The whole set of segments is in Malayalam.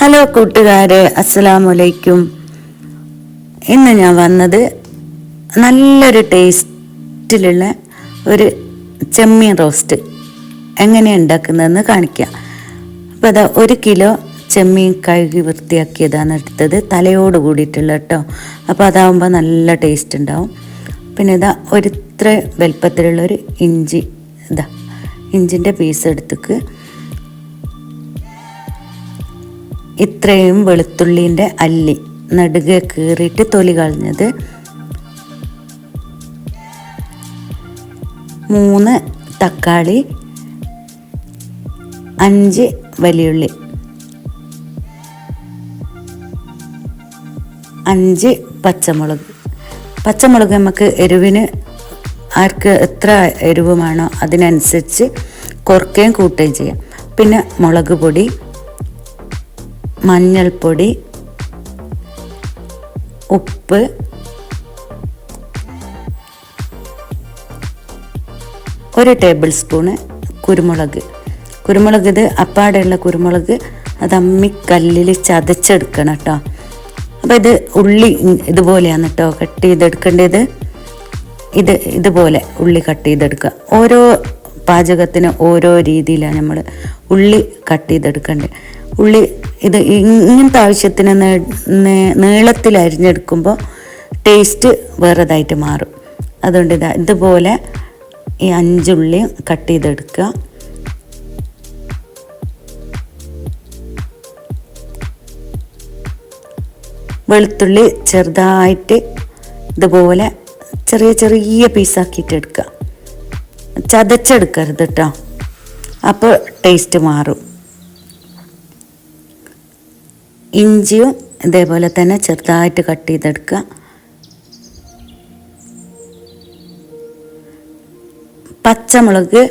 ഹലോ കൂട്ടുകാരെ അസ്സലാമലൈക്കും. ഇന്ന് ഞാൻ വന്നത് നല്ലൊരു ടേസ്റ്റിലുള്ള ഒരു ചെമ്മീൻ റോസ്റ്റ്. എങ്ങനെ ഉണ്ടാക്കുന്നതെന്ന് കാണിക്കാം. അപ്പോൾ അതാ ഒരു കിലോ ചെമ്മീൻ കഴുകി വൃത്തിയാക്കിയതാണ് എടുത്തത്. തലയോട് കൂടിയിട്ടുള്ള കേട്ടോ. അപ്പോൾ അതാവുമ്പോൾ നല്ല ടേസ്റ്റ് ഉണ്ടാവും. പിന്നെ ഇതാ ഒരു ഇത്ര വലുപ്പത്തിലുള്ള ഒരു ഇഞ്ചി ഇതാ ഇഞ്ചിന്റെ പീസ് എടുത്തേക്ക്. ഇത്രയും വെളുത്തുള്ളിന്റെ അല്ലി നടുകെ കീറിയിട്ട് തൊലി കളഞ്ഞത് മൂന്ന് തക്കാളി അഞ്ച് വലിയുള്ളി അഞ്ച് പച്ചമുളക്. പച്ചമുളക് നമുക്ക് എരിവിന് ആർക്ക് എത്ര എരിവ് വേണോ അതിനനുസരിച്ച് കുറയ്ക്കുകയും കൂട്ടുകയും ചെയ്യാം. പിന്നെ മുളക് പൊടി മഞ്ഞൾപ്പൊടി ഉപ്പ് ഒരു ടേബിൾ സ്പൂണ് കുരുമുളക്. കുരുമുളക് ഇത് അപ്പാടെയുള്ള കുരുമുളക് അത് അമ്മിക്കല്ലിൽ ചതച്ചെടുക്കണം കേട്ടോ അപ്പോൾ ഇത് ഉള്ളി ഇതുപോലെയാണ് കേട്ടോ കട്ട് ചെയ്തെടുക്കേണ്ടത്. ഇത് ഇതുപോലെ ഉള്ളി കട്ട് ചെയ്തെടുക്കുക. ഓരോ പാചകത്തിന് ഓരോ രീതിയിലാണ് നമ്മൾ ഉള്ളി കട്ട് ചെയ്തെടുക്കേണ്ടത്. ഉള്ളി ഇത് ഇങ്ങനത്തെ ആവശ്യത്തിന് നീളത്തിൽ അരിഞ്ഞെടുക്കുമ്പോൾ ടേസ്റ്റ് വേറെതായിട്ട് മാറും. അതുകൊണ്ട് ഇതാ ഇതുപോലെ ഈ അഞ്ചുള്ളി കട്ട് ചെയ്തെടുക്കുക. വെളുത്തുള്ളി ചെറുതായിട്ട് ഇതുപോലെ ചെറിയ ചെറിയ പീസാക്കിയിട്ട് എടുക്കുക. ചതച്ചെടുക്കരുത് കേട്ടോ അപ്പോൾ ടേസ്റ്റ് മാറും. ഇഞ്ചിയും ഇതേപോലെ തന്നെ ചെറുതായിട്ട് കട്ട് ചെയ്തെടുക്കുക. പച്ചമുളക്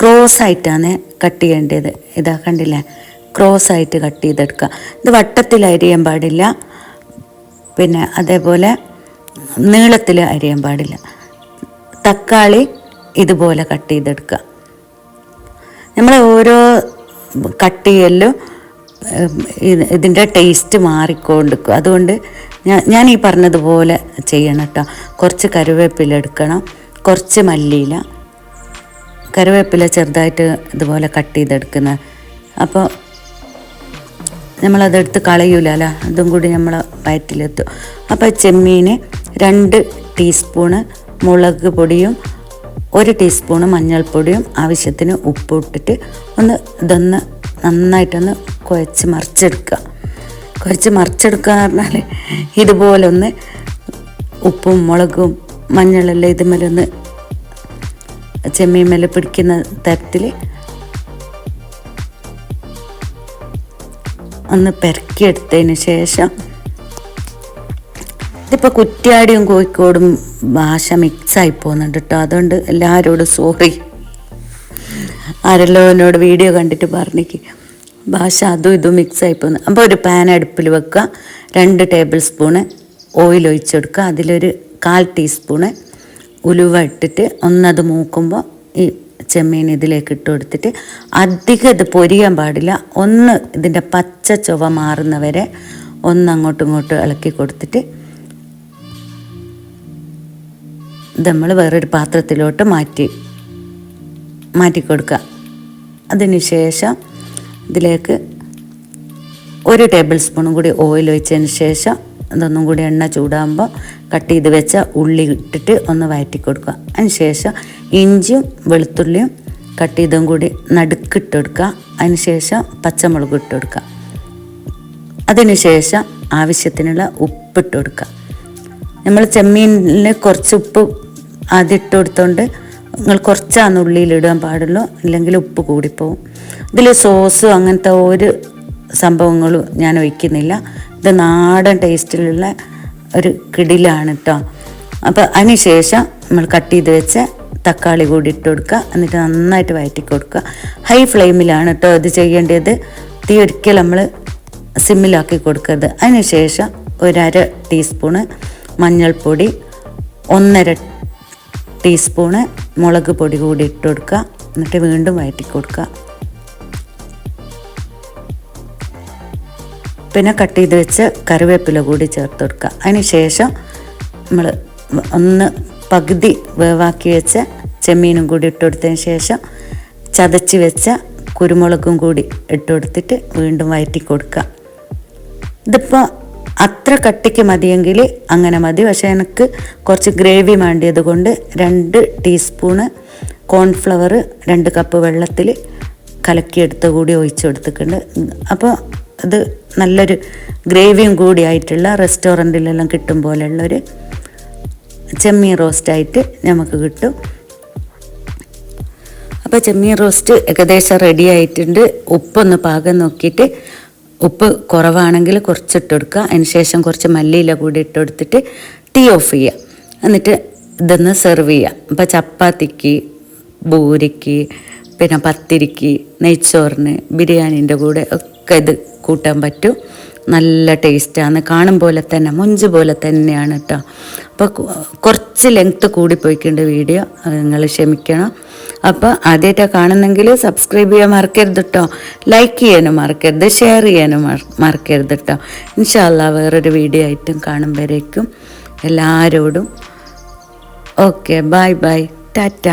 ക്രോസ് ആയിട്ടാണ് കട്ട് ചെയ്യേണ്ടത്. ഇതാ കണ്ടില്ലേ? ക്രോസ് ആയിട്ട് കട്ട് ചെയ്തെടുക്കുക. ഇത് വട്ടത്തിൽ അരിയാൻ പാടില്ല. പിന്നെ അതേപോലെ നീളത്തിൽ അരിയാൻ പാടില്ല. തക്കാളി ഇതുപോലെ കട്ട് ചെയ്തെടുക്കുക. നമ്മൾ ഓരോ കട്ട് ചെയ്യലും ഇതിന്റെ ടേസ്റ്റ് മാറിക്കൊണ്ടിരിക്കും. അതുകൊണ്ട് ഞാൻ ഞാൻ ഈ പറഞ്ഞതുപോലെ ചെയ്യണം കേട്ടോ. കുറച്ച് കരുവേപ്പില എടുക്കണം കുറച്ച് മല്ലിയില. കരുവേപ്പില ചെറുതായിട്ട് ഇതുപോലെ കട്ട് ചെയ്തെടുക്കുന്ന. അപ്പോൾ നമ്മളതെടുത്ത് കളയൂലല്ല? അതും കൂടി നമ്മൾ വയറ്റിലെത്തും. അപ്പോൾ ചെമ്മീന് രണ്ട് ടീസ്പൂണ് മുളക് പൊടിയും ഒരു ടീസ്പൂണ് മഞ്ഞൾപ്പൊടിയും ആവശ്യത്തിന് ഉപ്പ് ഇട്ടിട്ട് ഒന്ന് ഇതൊന്ന് നന്നായിട്ടൊന്ന് കുഴച്ച് മറിച്ചെടുക്കുക. കുഴച്ച് മറിച്ചെടുക്കുക എന്ന് പറഞ്ഞാൽ ഇതുപോലെ ഒന്ന് ഉപ്പും മുളകും മഞ്ഞളെല്ലാം ചെമ്മീൻ മേലെ പിടിക്കുന്ന തരത്തിൽ ഒന്ന് പെരക്കിയെടുത്തതിന് ശേഷം ഇതിപ്പോൾ കുറ്റ്യാടിയും കോഴിക്കോടും ഭാഷ മിക്സായി പോകുന്നുണ്ട് കേട്ടോ അതുകൊണ്ട് എല്ലാവരോടും സോറി ആരെല്ലോ എന്നോട് വീഡിയോ കണ്ടിട്ട് പറഞ്ഞേക്ക്. ഭാഷ അതും ഇതും മിക്സായി പോകുന്നു അപ്പോൾ ഒരു പാൻ അടുപ്പിൽ വെക്കുക. രണ്ട് ടേബിൾ സ്പൂണ് ഓയിൽ ഒഴിച്ചെടുക്കുക. അതിലൊരു കാൽ ടീസ്പൂണ് ഉലുവ ഇട്ടിട്ട് ഒന്നത് മൂക്കുമ്പോൾ ഈ ചെമ്മീൻ ഇതിലേക്ക് ഇട്ട് കൊടുത്തിട്ട് അധികം ഇത് പൊരിയാൻ പാടില്ല. ഒന്ന് ഇതിന്റെ പച്ച ചുവ മാറുന്നവരെ ഒന്ന് അങ്ങോട്ടും ഇങ്ങോട്ടും ഇളക്കി കൊടുത്തിട്ട് നമ്മൾ വേറൊരു പാത്രത്തിലോട്ട് മാറ്റി മാറ്റി കൊടുക്കുക. അതിന് ശേഷം ഇതിലേക്ക് ഒരു ടേബിൾ സ്പൂണും കൂടി ഓയിൽ ഒഴിച്ചതിന് ശേഷം ഇതൊന്നും കൂടി എണ്ണ ചൂടാകുമ്പോൾ കട്ട് ചെയ്ത് വെച്ച ഉള്ളി ഇട്ടിട്ട് ഒന്ന് വഴറ്റി കൊടുക്കുക. അതിന് ശേഷം ഇഞ്ചിയും വെളുത്തുള്ളിയും കട്ട് ചെയ്തും കൂടി നടുക്കിട്ട് കൊടുക്കുക. അതിന് ശേഷം പച്ചമുളക് ഇട്ട് കൊടുക്കുക. അതിന് ശേഷം ആവശ്യത്തിനുള്ള ഉപ്പിട്ട് കൊടുക്കുക. നമ്മൾ ചെമ്മീനിൽ കുറച്ച് ഉപ്പ് ആദ്യം ഇട്ട് കൊടുത്തോണ്ട് നിങ്ങൾ കുറച്ചാണ് ഉള്ളിയിൽ ഇടാൻ പാടുള്ളൂ അല്ലെങ്കിൽ ഉപ്പ് കൂടിപ്പോവും. ഇതിൽ സോസ് അങ്ങനത്തെ ഒരു സംഭവങ്ങളും ഞാൻ ഒഴിക്കുന്നില്ല. ഇത് നാടൻ ടേസ്റ്റിലുള്ള ഒരു കിടിലാണ് കേട്ടോ അപ്പോൾ അതിനുശേഷം നമ്മൾ കട്ട് ചെയ്ത് വെച്ച തക്കാളി കൂടി ഇട്ട് കൊടുക്കുക. എന്നിട്ട് നന്നായിട്ട് വയറ്റി കൊടുക്കുക. ഹൈ ഫ്ലെയിമിലാണ് കേട്ടോ ഇത് ചെയ്യേണ്ടത്. തീ ഒരിക്കലും നമ്മൾ സിമ്മിലാക്കി കൊടുക്കരുത്. അതിനുശേഷം ഒരര ടീസ്പൂണ് മഞ്ഞൾപ്പൊടി ഒന്നര ടീസ്പൂണ് മുളക് പൊടി കൂടി ഇട്ട് കൊടുക്കുക. എന്നിട്ട് വീണ്ടും വഴറ്റി കൊടുക്കുക. പിന്നെ കട്ട് ചെയ്ത് വെച്ച് കറിവേപ്പില കൂടി ചേർത്ത് കൊടുക്കുക. അതിന് ശേഷം നമ്മൾ ഒന്ന് പകുതി വേവാക്കി വെച്ച ചെമ്മീനും കൂടി ഇട്ട് കൊടുത്തതിന് ശേഷം ചതച്ച് വെച്ച കുരുമുളകും കൂടി ഇട്ട് കൊടുത്തിട്ട് വീണ്ടും വയറ്റി കൊടുക്കുക. ഇതിപ്പോൾ അത്ര കട്ടിക്ക് മതിയെങ്കിൽ അങ്ങനെ മതി. പക്ഷേ എനിക്ക് കുറച്ച് ഗ്രേവി വേണ്ടിയത് കൊണ്ട് രണ്ട് ടീസ്പൂണ് കോൺഫ്ലവർ രണ്ട് കപ്പ് വെള്ളത്തിൽ കലക്കിയെടുത്ത് കൂടി ഒഴിച്ചു കൊടുത്തിട്ടുണ്ട് അപ്പോൾ അത് നല്ലൊരു ഗ്രേവിയും കൂടി ആയിട്ടുള്ള റെസ്റ്റോറന്റിലെല്ലാം കിട്ടും പോലെയുള്ളൊരു ചെമ്മീൻ റോസ്റ്റായിട്ട് നമുക്ക് കിട്ടും. അപ്പോൾ ചെമ്മീൻ റോസ്റ്റ് ഏകദേശം റെഡി ആയിട്ടുണ്ട്. ഉപ്പൊന്ന് പാകം നോക്കിയിട്ട് ഉപ്പ് കുറവാണെങ്കിൽ കുറച്ച് ഇട്ട് കൊടുക്കുക. അതിന് ശേഷം കുറച്ച് മല്ലിയില കൂടി ഇട്ട് കൊടുത്തിട്ട് തീ ഓഫ് ചെയ്യുക. എന്നിട്ട് ഇതൊന്ന് സെർവ് ചെയ്യുക. അപ്പോൾ ചപ്പാത്തിക്ക് ബൂരിക്ക് പിന്നെ പത്തിരിക്ക് നെയ്ച്ചോറിന് ബിരിയാണീന്റെ കൂടെ ഒക്കെ ഇത് കൂട്ടാൻ പറ്റും. നല്ല ടേസ്റ്റാണ് കാണും പോലെ തന്നെ മുഞ്ച് പോലെ തന്നെയാണ് കേട്ടോ അപ്പോൾ കുറച്ച് ലെങ്ത്ത് കൂടിപ്പോയിക്കുണ്ട് വീഡിയോ. നിങ്ങൾ ക്ഷമിക്കണം. അപ്പോൾ ആദ്യമായിട്ടാണ് കാണുന്നെങ്കിൽ സബ്സ്ക്രൈബ് ചെയ്യാൻ മറക്കരുത് കേട്ടോ ലൈക്ക് ചെയ്യാനും മറക്കരുത്. ഷെയർ ചെയ്യാനും മറ- മറക്കരുത് കേട്ടോ ഇൻഷാല്ല വേറൊരു വീഡിയോ ആയിട്ടും കാണുമ്പോഴേക്കും എല്ലാവരോടും ഓക്കെ ബൈ ബൈ ടാറ്റ